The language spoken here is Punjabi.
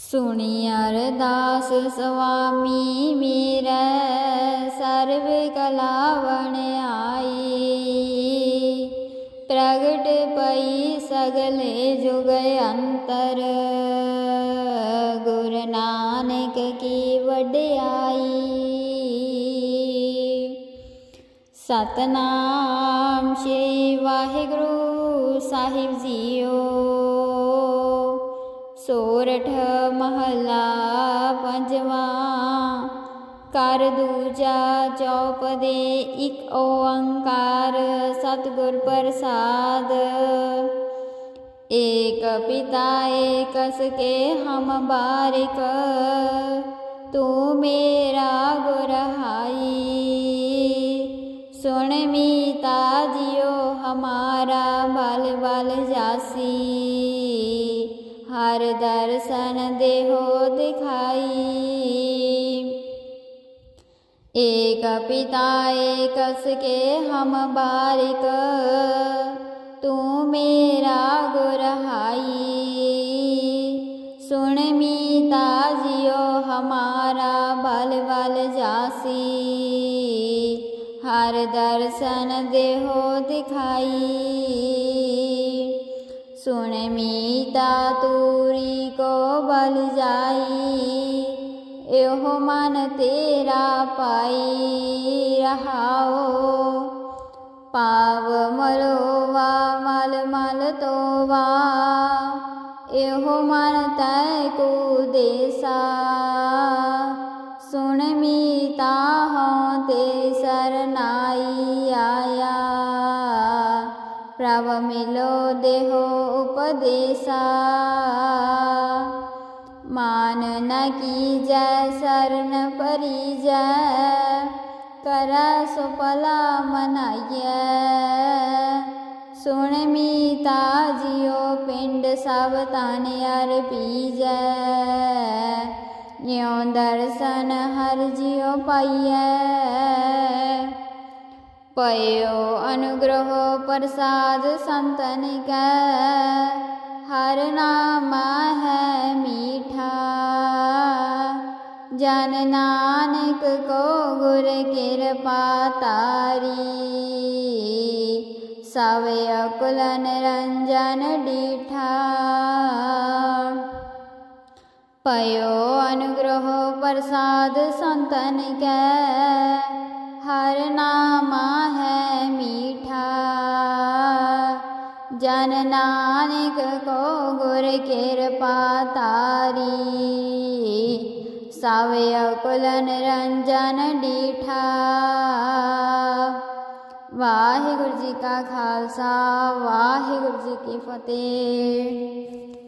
ਸੁਣੀ ਅਰਦਾਸ ਸੁਆਮੀ ਮੇਰਾ ਸਰਬ ਕਲਾ ਬਣ ਆਈ। ਪ੍ਰਗਟ ਪਈ ਸਗਲੇ ਜੁਗ ਅੰਤਰ, ਗੁਰ ਨਾਨਕ ਕੀ ਵਡਿਆਈ। ਸਤਨਾਮ ਸ੍ਰੀ ਵਾਹਿਗੁਰੂ ਸਾਹਿਬ ਜੀਓ। ਸੋਰਠ ਮਹਲਾ ਪੰਜਵਾਂ, ਕਰ ਦੂਜਾ ਚੌਪਦੇ ਇਕ ਓੰਕਾਰ ਸਤਿਗੁਰ ਪ੍ਰਸਾਦ। ਏਕ ਪਿਤਾ ਏਕਸ ਕੇ ਹਮ ਬਾਰਿਕ, ਤੂੰ ਮੇਰਾ ਗੁਰਹਾਈ ਸੁਣ ਮੀਤਾ ਜਿਓ ਹਮਾਰਾ ਬਲ ਬਲ ਜਾਸੀ। ਹਰ ਦਰਸ਼ਨ ਦੇਹੋ ਦਿਖਾਈ। ਏਕ ਪਿਤਾ ਏਕਸ ਕੇ ਹਮ ਬਾਰਿਕ, ਤੂੰ ਮੇਰਾ ਗੁਰਹਾਈ ਸੁਣ ਮੀਤਾ ਜਿयो ਹਮਾਰਾ ਬਲ ਬਲ ਜਾਸੀ। ਹਰ ਦਰਸ਼ਨ ਦੇਹੋ ਦਿਖਾਈ। ਸੁਣ ਮੀਤਾ ਤੂਰੀ ਕੋ ਬਲ ਜਾਈ, ਇਹੋ ਮਨ ਤੇਰਾ ਪਾਈ ਰਹਾਓ। ਪਾਵ ਮਲੋਵਾ ਮਲ ਮਲ ਤੋਵਾ, ਇਹੋ ਮਨ ਤੈ ਕੋ ਦੇਸਾ। ਸੁਣ ਮੀਤਾ ਹਉ ਤੇ ਸਰਨਾਈ ਪ੍ਰਭ ਮਿਲੋ ਦੇਹੋ ਉਪਦੇਸਾ। ਮਾਨ ਨ ਕੀਜੈ, ਸਰਨ ਪਰੀਜੈ, ਕਰ ਸੁਪਲਾ ਮਨਾਈਐ। ਸੁਣ ਮੀਤਾ ਜਿਉ, ਪਿੰਡ ਸਭ ਤਨ ਅਰ ਪੀਜੈ। ਜਿਉ ਦਰਸ਼ਨ ਹਰ ਜਿਉ ਪਾਈਐ। ਪਇਓ ਅਨੁਗ੍ਰਹ ਪ੍ਰਸਾਦ ਸੰਤਨ ਕੈ। ਹਰ ਨਾਮ ਹੈ ਮੀਠਾ। ਜਨ ਨਾਨਕ ਕੋ ਗੁਰ ਕਿਰਪਾ ਤਾਰੀ। ਸਭ ਅਕੁਲ ਨਿਰੰਜਨ ਡੀਠਾ। ਪਇਓ ਅਨੁਗ੍ਰਹ ਪ੍ਰਸਾਦ ਸੰਤਨ ਕੈ। ਹਰ ਨਾਮ ਜਨ ਨਾਨਕ ਕੋ ਗੁਰ ਕਿਰਪਾ ਤਾਰੀ। ਸਭ ਅਕੁਲ ਨਿਰੰਜਨ ਡੀਠਾ। ਵਾਹਿਗੁਰੂ ਜੀ ਕਾ ਖਾਲਸਾ, ਵਾਹਿਗੁਰੂ ਜੀ ਕੀ ਫਤਿਹ।